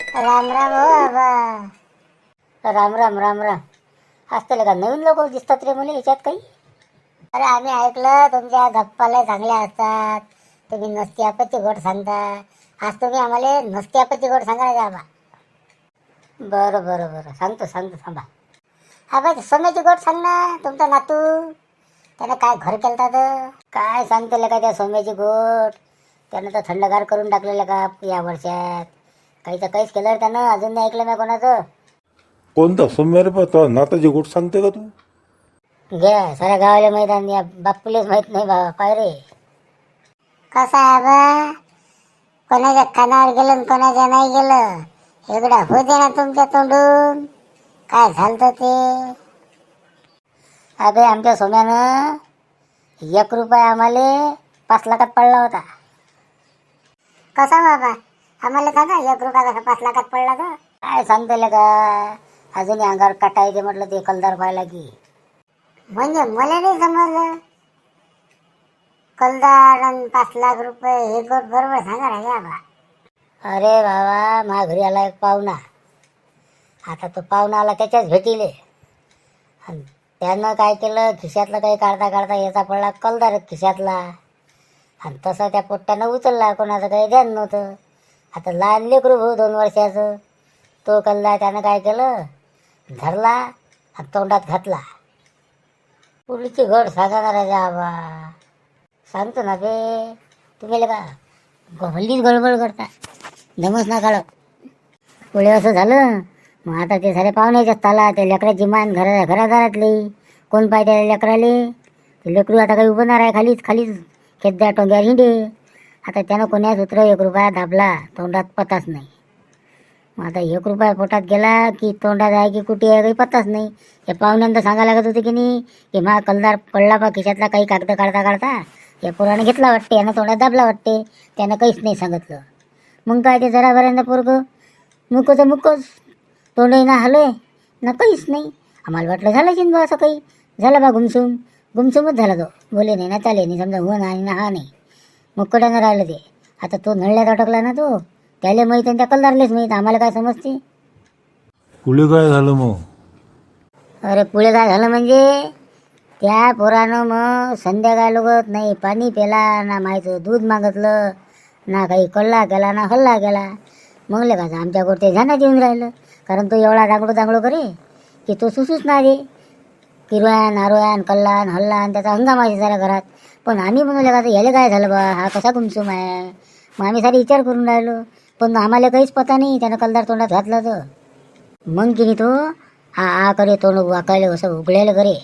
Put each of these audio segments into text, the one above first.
राम राम हो बाबा. राम राम राम राम. आज त्याला का? नवीन लोक दिसतात रे मुली याच्यात काही? अरे आम्ही ऐकलं तुमच्या गप्पाला चांगल्या असतात तुम्ही नसती आपत्ती गोट सांगता. आज तुम्ही आम्हाला नसती आपत्ती गोट सांगा बाबा बरं बरं बरं. सांगतो सांगतो थांबा. हा बाई सोन्याची गोट सांग ना तुमचा नातू. त्यानं काय घर केलं तर? काय सांगते का त्या सोम्याची गोट त्यानं तर थंडगार करून टाकलेलं का या वर्षात? काही तर काहीच केलं त्यानं अजून नाही ऐकलं मी कोणाचं. कोणता? सौम्य रे बा तो नाताची गोट सांगते का तू? घे साऱ्या गावाला माहीत या बापूलेच माहीत नाही बाबा पाय रे. कसा आहे बा? कोणाच्या कानावर गेलं आणि कोणाच्या नाही गेलं? एवढा हो दे ना तुमच्या तोंडून. काय झालं ते? अबे आमच्या सोम्यानं एक रुपया आम्हाला पाच लाखात पडला होता. कसा बाबा? आम्हाला सांगा एक रुपया कसा पाच लाखात पडला का काय सांगते का अजून अंगावर काटा येते म्हटलं ते कलदार पाहिला की. म्हणजे मला नाही समजलं. कलदार आणि पाच लाख रुपये हे गोट बरोबर सांगा रे बा. अरे बाबा माझ्या घरी आला एक पाहुणा. आता तो पाहुणा आला त्याच्याच भेटीले. आणि त्यानं काय केलं खिशातलं काही काढता काढता याचा पडला कलदार खिशातला. आणि तसं त्या पोट्ट्यानं उचलला कोणाचं काही ध्यान नव्हतं. आता लहान लेकरू भाऊ दोन वर्षाचं. तो कल्ला त्यानं काय केलं? धरला आणि तोंडात घातला. पुढची घड सांगा ना राजा आबा सांगतो ना बे तुम्ही का हल्लीच गडबड करता. दमच ना काढ पुढे असं झालं मग आता ते सारे पाहुण्याच्याच ताला ते लेकराची मान घरा घराघरातली कोण पाहिजे लेकराले? ते लेकरू आता काही उभं नाही आहे खालीच खालीच. खेद्या टोंग्या हिंडे. आता त्यानं कोण्याच उतर एक रुपया दाबला तोंडात पताच नाही. मग आता एक रुपया पोटात गेला की तोंडात आहे की कुठे आहे काही पत्ताच नाही. हे पाहुण्यांदा सांगायला लागत होते की नाही की मा कलदार पडला बा खिशातला काही कागद काढता काढता या पोरानं घेतला वाटते यानं तोंडात दाबला वाटते त्यानं काहीच नाही सांगितलं. मग काय ते जरा बऱ्यांदा पोरगं मुकं तर तोंडही ना हलोय ना काहीच नाही. आम्हाला वाटलं झालं की असं काही. झालं बा गुमसुम गुमसुमच झाला तो. बोले नाही ना चाले नाही समजा हो नाही ना हा नाही. मुक्कड्यानं राहिलं ते. आता तो नळल्यात अटकला ना तो. त्याला माहीत आणि त्या कलदारलेच माहीत. आम्हाला काय समजते? पुढे काय झालं मग? अरे पुढे काय झालं म्हणजे? त्या पोरानं मग संध्याकाळ लोकत नाही पाणी पेला ना माहिती दूध मागितलं ना काही कल्ला केला ना हल्ला केला. मग ले का आमच्या ते ध्यानात येऊन राहिलं. कारण तो एवढा दांगडो दांगडो करे की तो सुसूच ना रे किरवान आरोयान कल्लान हल्लान त्याचा हंगाम आहे साऱ्या घरात. पण आम्ही म्हणून का याले काय झालं बा? हा कसा तुमचं आहे? मग आम्ही सारे विचार करून राहिलो. पण आम्हाला काहीच पता नाही त्यानं कलदार तोंडात घातला तर मग किनी तो? हा आ करे तोंड वाकायले असं उघडायला करे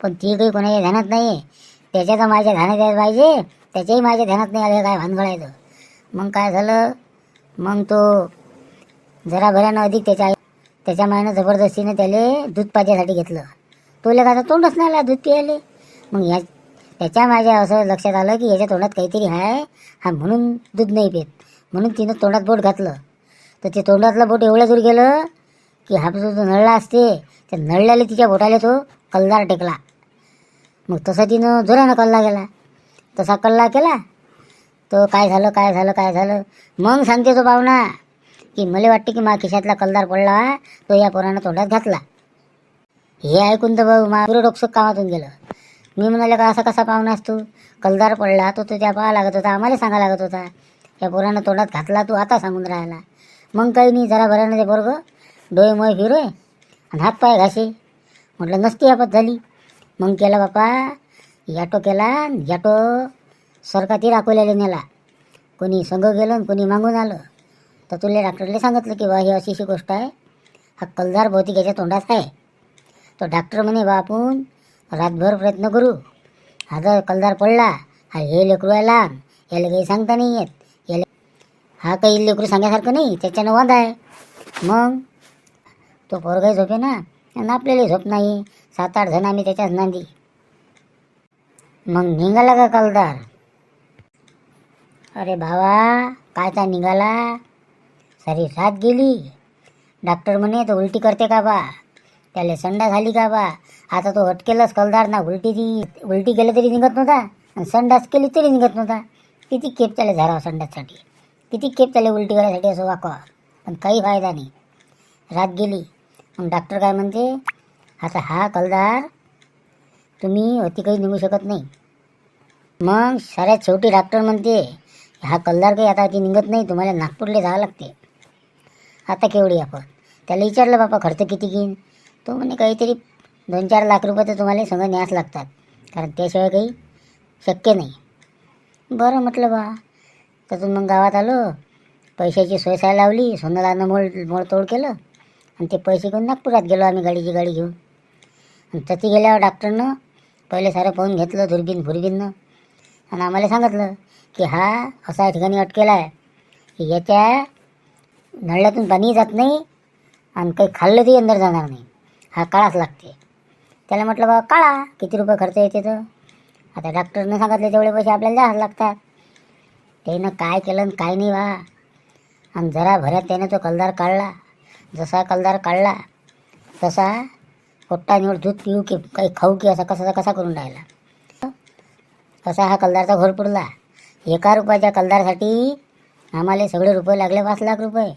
पण ती काही कोणाच्या ध्यानात नाही त्याच्या तर माझ्या ध्यानात यायला पाहिजे. त्याच्याही माझ्या ध्यानात नाही आलं काय भानगडायचं? मग काय झालं? मग तो जरा भऱ्यानं अधिक त्याच्या त्याच्या मायानं जबरदस्तीनं त्याला दूध पाजायसाठी घेतलं. तो लेखाचा तोंडच नाही आला दूध प्यायले मग या त्याच्या माझ्या असं लक्षात आलं की याच्या तोंडात काहीतरी आहे. हा म्हणून दूध नाही पित. म्हणून तिनं तोंडात बोट घातलं. तर ते तोंडातलं बोट एवढ्या दूर गेलं की हा जो नळला असते त्या नळल्याला तिच्या बोटाला तो कल्लार टेकला. मग तसं तिनं जोरानं कल्ला गेला तसा कल्ला केला तो काय झालं काय झालं काय झालं? मग सांगते तो पाहुणा की मला वाटते की मा खिशातला कलदार पडला तो या पोरानं तोंडात घातला. हे ऐकून तर भाऊ मा पुरं कामातून गेलं. मी म्हणाले का असा कसा पाहुणा तू? कलदार पडला तो तो त्या पाहा लागत होता आम्हाला सांगा लागत होता. या पोरानं तोंडात घातला तू आता सांगून राहिला. मग काही नाही जरा बऱ्यानं ते पोरगं. डोळे मोय फिरे आणि हात पाय घासे म्हटलं नसती आपत झाली. मग केला बापा याटो केला याटो सरकाती अकोल्याला नेला. कोणी संघ गेलं आणि कोणी मागून आलं. तर तुला डॉक्टरला सांगितलं की बा ही अशी अशी गोष्ट आहे. हा कलदार बहुतेक याच्या तोंडात आहे. तो डॉक्टर म्हणे बा आपण रातभर प्रयत्न करू. हा जर कलदार पडला हा हे लेकरू आहे लहान याला काही सांगता नाही येत. याला हा काही लेकरू सांगण्यासारखं नाही त्याच्यानं वाद आहे. मग तो पोरगाही झोपे ना आणि आपल्याला झोप नाही. सात आठ जण आम्ही त्याच्याच नांदी. मग निघाला का कलदार? अरे भावा काय काय निघाला? सारी रात गेली. डॉक्टर म्हणे तो उलटी करते का बा? त्याला संडा झाली का बा? आता तो हटकेलाच कलदार ना उलटी ती उलटी केलं तरी निघत नव्हता आणि संडास केली तरी निघत नव्हता. किती खेप त्याला झाला संडाससाठी? किती खेप त्याला उलटी करायसाठी असं वाकवा पण काही फायदा नाही. रात गेली. मग डॉक्टर काय म्हणते? आता हा कलदार तुम्ही अति काही निघू शकत नाही. मग सगळ्यात शेवटी डॉक्टर म्हणते हा कलदार काही आता अति निघत नाही तुम्हाला नागपूरला जावं लागते. आता केवढी आपण? त्याला विचारलं बापा खर्च किती घेईन? तो म्हणे काहीतरी दोन चार लाख रुपये तर तुम्हाला सगळं न्यास लागतात. कारण त्याशिवाय काही शक्य नाही. बरं म्हटलं बा. त्यातून मग गावात आलो. पैशाची सोय साय लावली. सोनालानं मोड मोडतोड केलं. आणि ते पैसे घेऊन नागपुरात गेलो आम्ही गाडीची गाडी घेऊन. आणि तिथे गेल्यावर डॉक्टरनं पहिले सारं पाहून घेतलं दुर्बीन फुरबीननं. आणि आम्हाला सांगितलं की हा असा ठिकाणी अटकेला आहे की याच्या नळ्यातून पाणी जात नाही आणि काही खाल्लं ते अंदर जाणार नाही. हा काळाच लागते. त्याला म्हटलं बा काळा किती रुपये खर्च येते तर? आता डॉक्टरनं सांगितले तेवढे पैसे आपल्याला जास्त लागतात. त्यानं काय केलं काय नाही वा आणि जरा भऱ्यात त्याने तो कलदार काढला. जसा कलदार काढला तसा पोट्टा निवड दूध पिऊ की काही खाऊ की असा कसा कसा करून राहिला. तसा हा कलदारचा घोर पुरला. एका रुपयाच्या कलदारसाठी आम्हाला सगळे रुपये लागले पाच लाख रुपये.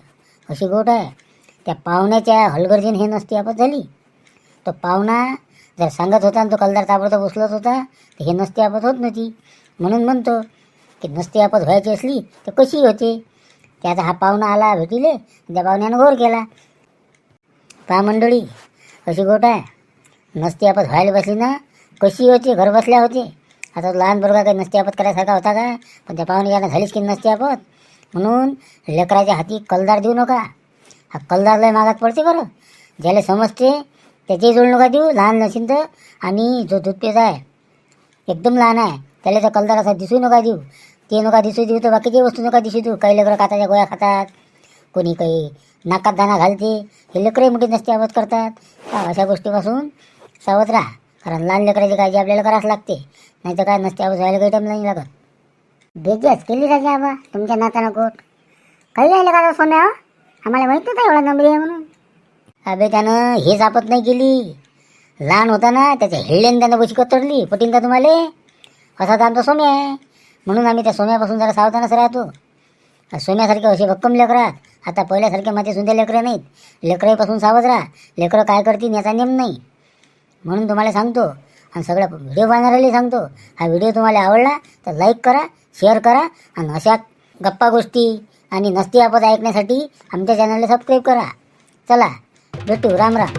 अशी गोट आहे. त्या पाहुण्याच्या हलगर्जीन हे नसती आपत झाली. तो पाहुणा जर सांगत होता आणि तो कलदार ताबडतोब उचलत होता तर हे नसती आपत होत नव्हती. म्हणून म्हणतो की नसती आपत व्हायची असली तर कशी होते? त्याचा आता हा पाहुणा आला भेटीले त्या पाहुण्यानं घोर केला. पा मंडळी अशी गोट आहे. नसती आपत व्हायला बसली ना कशी होती? घर बसल्या होते. आता लहान बरोबर काही नसती आपत करायसारखा होता का? पण त्या पाहुणे यानं झालीच की नसती आपत. म्हणून लेकराच्या हाती कलदार देऊ नका. हा कलदार लय मागात पडते बरं. ज्याला समजते त्याच्याही जोड नका देऊ लहान नसेल तर. आणि जो दूध आहे एकदम लहान आहे त्याला तर कलदार असा दिसू नका देऊ. ते नका दिसू देऊ तर बाकीची वस्तू नका दिसू देऊ. काही लेकरं काताच्या गोळ्या खातात कोणी काही नाकात दाणा घालते. हे लेकरही मोठी नसते आवाज करतात. का अशा गोष्टीपासून सावध राहा. कारण लहान लेकराची काळजी आपल्याला करावंच लागते. नाही तर काय नसते आवाज व्हायला काही टाईम नाही लागत. बेजाच केली राजा आबा? तुमच्या नाताना कोट काही राहिलं का सोन्या? आम्हाला माहीत नव्हतं एवढा नंबर आहे म्हणून. अबे त्यानं हेच आपत नाही केली. लहान होता ना त्याच्या हेळल्याने त्यानं बशी कतरली पटीन का तुम्हाला? असा तर आमचा सोम्या आहे. म्हणून आम्ही त्या सोम्यापासून जरा सावधानच राहतो. सोन्यासारखे असे भक्कम लेकरात आता पहिल्यासारखे माझे सुंदर लेकरं नाहीत. लेकरापासून सावध राहा. लेकरं काय करतील याचा नेम नाही. म्हणून तुम्हाला सांगतो आणि सगळ्या व्हिडिओ बनवणाऱ्याला सांगतो हा व्हिडिओ तुम्हाला आवडला तर लाईक करा शेअर करा आणि अशा गप्पा गोष्टी आणि नसती आपत ऐकण्यासाठी आमच्या चॅनलला सबस्क्राईब करा. चला. भेटू राम राम